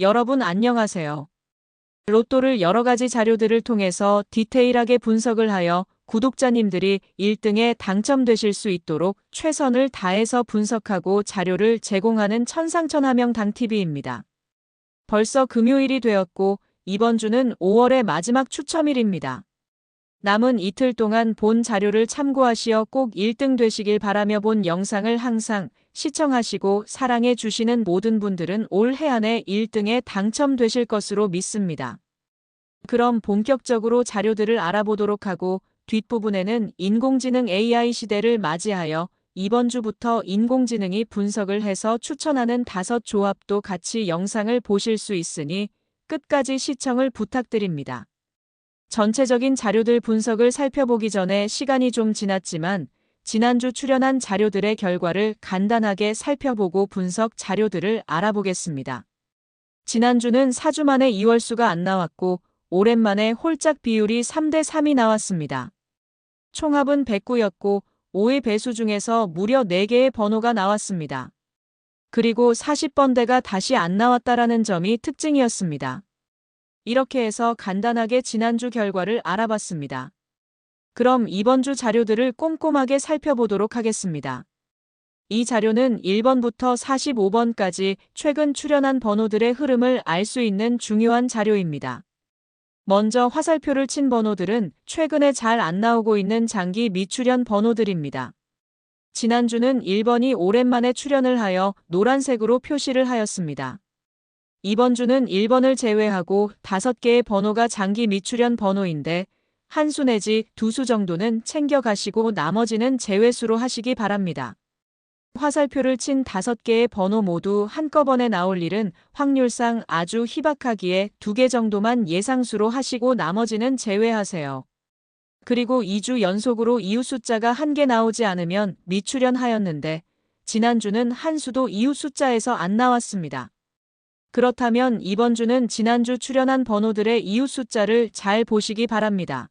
여러분 안녕하세요. 로또를 여러 가지 자료들을 통해서 디테일하게 분석을 하여 구독자님들이 1등에 당첨되실 수 있도록 최선을 다해서 분석하고 자료를 제공하는 천상천하명 당TV입니다. 벌써 금요일이 되었고 이번 주는 5월의 마지막 추첨일입니다. 남은 이틀 동안 본 자료를 참고하시어 꼭 1등 되시길 바라며 본 영상을 항상 시청하시고 사랑해 주시는 모든 분들은 올해 안에 1등에 당첨되실 것으로 믿습니다. 그럼 본격적으로 자료들을 알아보도록 하고 뒷부분에는 인공지능 AI 시대를 맞이하여 이번 주부터 인공지능이 분석을 해서 추천하는 다섯 조합도 같이 영상을 보실 수 있으니 끝까지 시청을 부탁드립니다. 전체적인 자료들 분석을 살펴보기 전에 시간이 좀 지났지만 지난주 출연한 자료들의 결과를 간단하게 살펴보고 분석 자료들을 알아보겠습니다. 지난주는 4주 만에 2월수가 안 나왔고 오랜만에 홀짝 비율이 3대 3이 나왔습니다. 총합은 109였고 5의 배수 중에서 무려 4개의 번호가 나왔습니다. 그리고 40번대가 다시 안 나왔다라는 점이 특징이었습니다. 이렇게 해서 간단하게 지난주 결과를 알아봤습니다. 그럼 이번 주 자료들을 꼼꼼하게 살펴보도록 하겠습니다. 이 자료는 1번부터 45번까지 최근 출연한 번호들의 흐름을 알 수 있는 중요한 자료입니다. 먼저 화살표를 친 번호들은 최근에 잘 안 나오고 있는 장기 미출연 번호들입니다. 지난주는 1번이 오랜만에 출연을 하여 노란색으로 표시를 하였습니다. 이번 주는 1번을 제외하고 5개의 번호가 장기 미출연 번호인데 한 수 내지 두 수 정도는 챙겨가시고 나머지는 제외수로 하시기 바랍니다. 화살표를 친 5개의 번호 모두 한꺼번에 나올 일은 확률상 아주 희박하기에 2개 정도만 예상수로 하시고 나머지는 제외하세요. 그리고 2주 연속으로 이웃 숫자가 한 개 나오지 않으면 미출연하였는데 지난주는 한 수도 이웃 숫자에서 안 나왔습니다. 그렇다면 이번 주는 지난주 출연한 번호들의 이웃 숫자를 잘 보시기 바랍니다.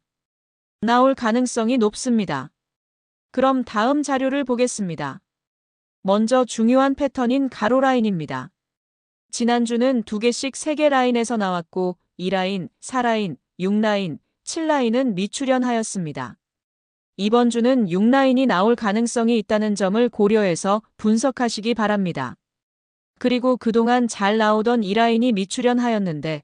나올 가능성이 높습니다. 그럼 다음 자료를 보겠습니다. 먼저 중요한 패턴인 가로 라인입니다. 지난주는 두 개씩 세 개 라인에서 나왔고 2라인, 4라인, 6라인, 7라인은 미출연하였습니다. 이번 주는 6라인이 나올 가능성이 있다는 점을 고려해서 분석하시기 바랍니다. 그리고 그동안 잘 나오던 2라인이 미출연하였는데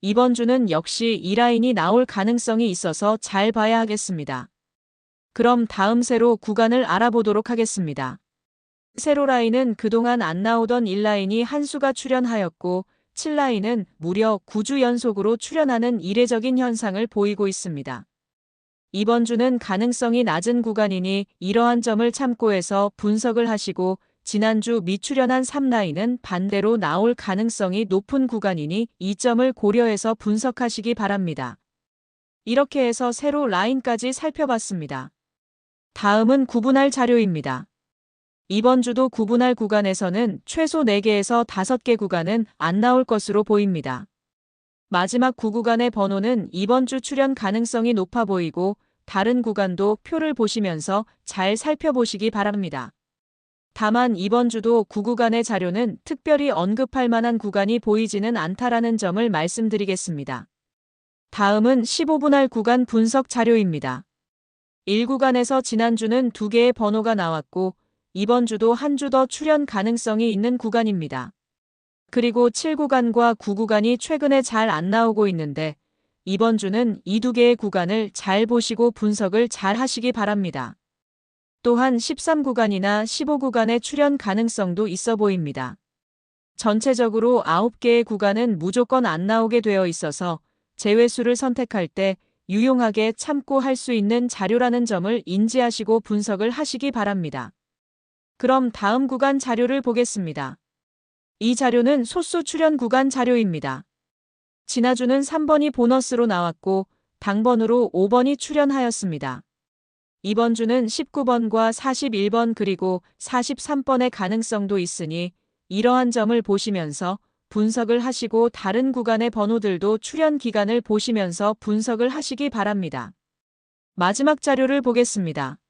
이번 주는 역시 2라인이 나올 가능성이 있어서 잘 봐야 하겠습니다. 그럼 다음 세로 구간을 알아보도록 하겠습니다. 세로 라인은 그동안 안 나오던 1라인이 한 수가 출연하였고 7라인은 무려 9주 연속으로 출연하는 이례적인 현상을 보이고 있습니다. 이번 주는 가능성이 낮은 구간이니 이러한 점을 참고해서 분석을 하시고 지난주 미출연한 3라인은 반대로 나올 가능성이 높은 구간이니 이 점을 고려해서 분석하시기 바랍니다. 이렇게 해서 세로 라인까지 살펴봤습니다. 다음은 구분할 자료입니다. 이번 주도 구분할 구간에서는 최소 4개에서 5개 구간은 안 나올 것으로 보입니다. 마지막 9구간의 번호는 이번 주 출연 가능성이 높아 보이고 다른 구간도 표를 보시면서 잘 살펴보시기 바랍니다. 다만 이번 주도 9구간의 자료는 특별히 언급할 만한 구간이 보이지는 않다라는 점을 말씀드리겠습니다. 다음은 15분할 구간 분석 자료입니다. 1구간에서 지난주는 2개의 번호가 나왔고 이번 주도 한 주 더 출연 가능성이 있는 구간입니다. 그리고 7구간과 9구간이 최근에 잘 안 나오고 있는데 이번 주는 이 두 개의 구간을 잘 보시고 분석을 잘 하시기 바랍니다. 또한 13구간이나 15구간의 출연 가능성도 있어 보입니다. 전체적으로 9개의 구간은 무조건 안 나오게 되어 있어서 제외수를 선택할 때 유용하게 참고 할 수 있는 자료라는 점을 인지하시고 분석을 하시기 바랍니다. 그럼 다음 구간 자료를 보겠습니다. 이 자료는 소수 출연 구간 자료입니다. 지난주는 3번이 보너스로 나왔고 당번으로 5번이 출연하였습니다. 이번 주는 19번과 41번 그리고 43번의 가능성도 있으니 이러한 점을 보시면서 분석을 하시고 다른 구간의 번호들도 출연 기간을 보시면서 분석을 하시기 바랍니다. 마지막 자료를 보겠습니다.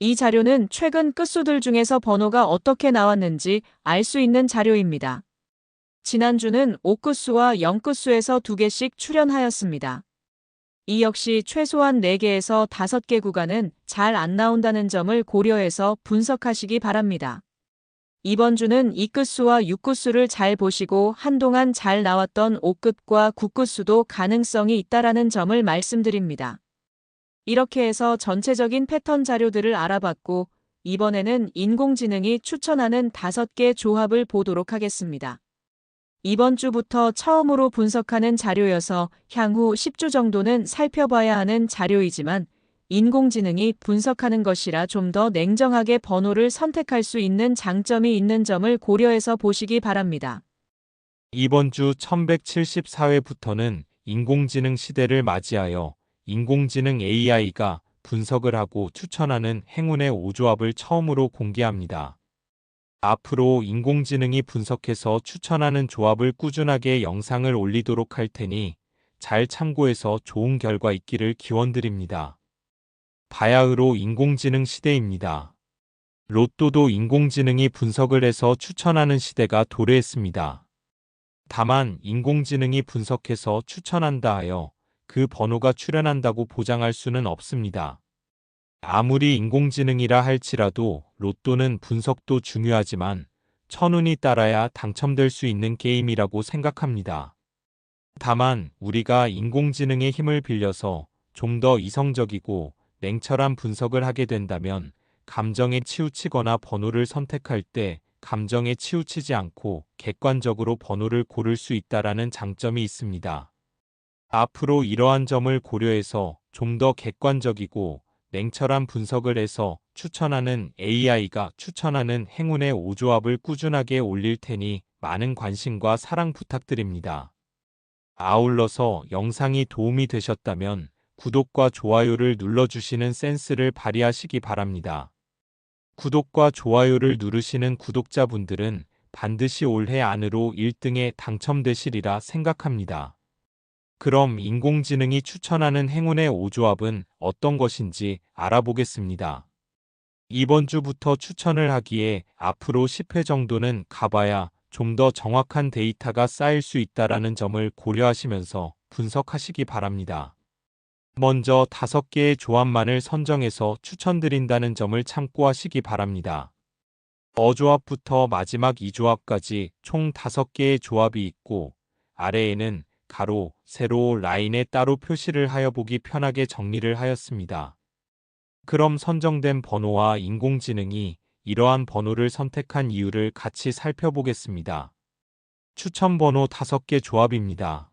이 자료는 최근 끝수들 중에서 번호가 어떻게 나왔는지 알 수 있는 자료입니다. 지난주는 5끝수와 0끝수에서 2개씩 출연하였습니다. 이 역시 최소한 4개에서 5개 구간은 잘 안 나온다는 점을 고려해서 분석하시기 바랍니다. 이번 주는 2끝수와 6끝수를 잘 보시고 한동안 잘 나왔던 5끝과 9끝수도 가능성이 있다라는 점을 말씀드립니다. 이렇게 해서 전체적인 패턴 자료들을 알아봤고 이번에는 인공지능이 추천하는 5개 조합을 보도록 하겠습니다. 이번 주부터 처음으로 분석하는 자료여서 향후 10주 정도는 살펴봐야 하는 자료이지만 인공지능이 분석하는 것이라 좀 더 냉정하게 번호를 선택할 수 있는 장점이 있는 점을 고려해서 보시기 바랍니다. 이번 주 1174회부터는 인공지능 시대를 맞이하여 인공지능 AI가 분석을 하고 추천하는 행운의 5조합을 처음으로 공개합니다. 앞으로 인공지능이 분석해서 추천하는 조합을 꾸준하게 영상을 올리도록 할 테니 잘 참고해서 좋은 결과 있기를 기원드립니다. 바야흐로 인공지능 시대입니다. 로또도 인공지능이 분석을 해서 추천하는 시대가 도래했습니다. 다만 인공지능이 분석해서 추천한다 하여 그 번호가 출현한다고 보장할 수는 없습니다. 아무리 인공지능이라 할지라도 로또는 분석도 중요하지만 천운이 따라야 당첨될 수 있는 게임이라고 생각합니다. 다만 우리가 인공지능의 힘을 빌려서 좀 더 이성적이고 냉철한 분석을 하게 된다면 감정에 치우치거나 번호를 선택할 때 감정에 치우치지 않고 객관적으로 번호를 고를 수 있다라는 장점이 있습니다. 앞으로 이러한 점을 고려해서 좀 더 객관적이고 냉철한 분석을 해서 추천하는 AI가 추천하는 행운의 5조합을 꾸준하게 올릴 테니 많은 관심과 사랑 부탁드립니다. 아울러서 영상이 도움이 되셨다면 구독과 좋아요를 눌러주시는 센스를 발휘하시기 바랍니다. 구독과 좋아요를 누르시는 구독자분들은 반드시 올해 안으로 1등에 당첨되시리라 생각합니다. 그럼 인공지능이 추천하는 행운의 5조합은 어떤 것인지 알아보겠습니다. 이번 주부터 추천을 하기에 앞으로 10회 정도는 가봐야 좀 더 정확한 데이터가 쌓일 수 있다라는 점을 고려하시면서 분석하시기 바랍니다. 먼저 5개의 조합만을 선정해서 추천드린다는 점을 참고하시기 바랍니다. 어조합부터 마지막 2조합까지 총 5개의 조합이 있고 아래에는 가로, 세로, 라인에 따로 표시를 하여 보기 편하게 정리를 하였습니다. 그럼 선정된 번호와 인공지능이 이러한 번호를 선택한 이유를 같이 살펴보겠습니다. 추천 번호 5개 조합입니다.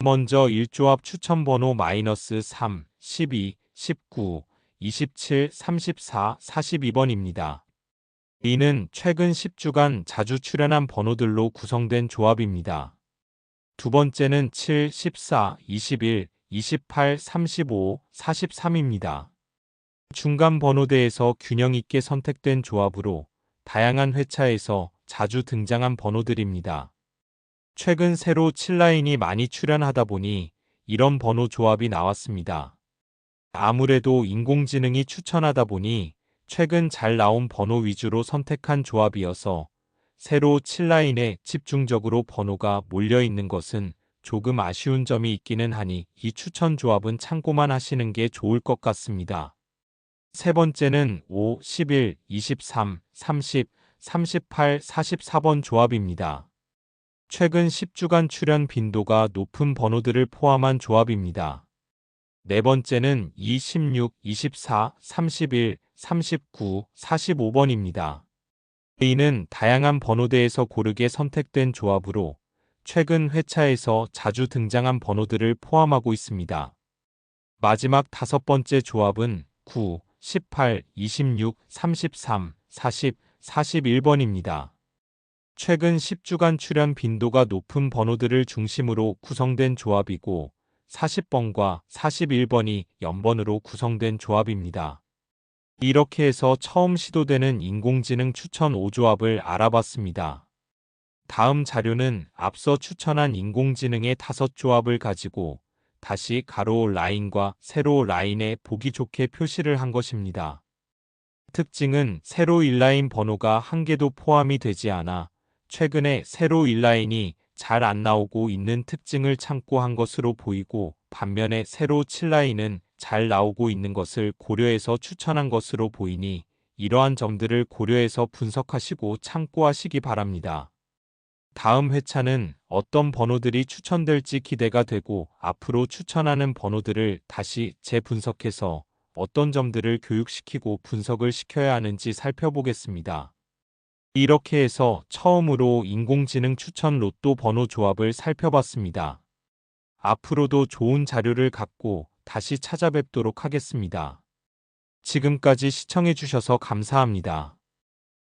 먼저 1조합 추천 번호 마이너스 3, 12, 19, 27, 34, 42번입니다. 이는 최근 10주간 자주 출연한 번호들로 구성된 조합입니다. 두 번째는 7, 14, 21, 28, 35, 43입니다. 중간 번호대에서 균형 있게 선택된 조합으로 다양한 회차에서 자주 등장한 번호들입니다. 최근 새로 7라인이 많이 출연하다 보니 이런 번호 조합이 나왔습니다. 아무래도 인공지능이 추천하다 보니 최근 잘 나온 번호 위주로 선택한 조합이어서 세로 7라인에 집중적으로 번호가 몰려 있는 것은 조금 아쉬운 점이 있기는 하니 이 추천 조합은 참고만 하시는 게 좋을 것 같습니다. 세 번째는 5, 11, 23, 30, 38, 44번 조합입니다. 최근 10주간 출연 빈도가 높은 번호들을 포함한 조합입니다. 네 번째는 2, 16, 24, 31, 39, 45번입니다. A는 다양한 번호대에서 고르게 선택된 조합으로 최근 회차에서 자주 등장한 번호들을 포함하고 있습니다. 마지막 다섯 번째 조합은 9, 18, 26, 33, 40, 41번입니다. 최근 10주간 출연 빈도가 높은 번호들을 중심으로 구성된 조합이고 40번과 41번이 연번으로 구성된 조합입니다. 이렇게 해서 처음 시도되는 인공지능 추천 5조합을 알아봤습니다. 다음 자료는 앞서 추천한 인공지능의 5조합을 가지고 다시 가로 라인과 세로 라인에 보기 좋게 표시를 한 것입니다. 특징은 세로 1라인 번호가 한 개도 포함이 되지 않아 최근에 세로 인라인이 잘 안 나오고 있는 특징을 참고한 것으로 보이고 반면에 세로 7라인은 잘 나오고 있는 것을 고려해서 추천한 것으로 보이니 이러한 점들을 고려해서 분석하시고 참고하시기 바랍니다. 다음 회차는 어떤 번호들이 추천될지 기대가 되고 앞으로 추천하는 번호들을 다시 재분석해서 어떤 점들을 교육시키고 분석을 시켜야 하는지 살펴보겠습니다. 이렇게 해서 처음으로 인공지능 추천 로또 번호 조합을 살펴봤습니다. 앞으로도 좋은 자료를 갖고 다시 찾아뵙도록 하겠습니다. 지금까지 시청해주셔서 감사합니다.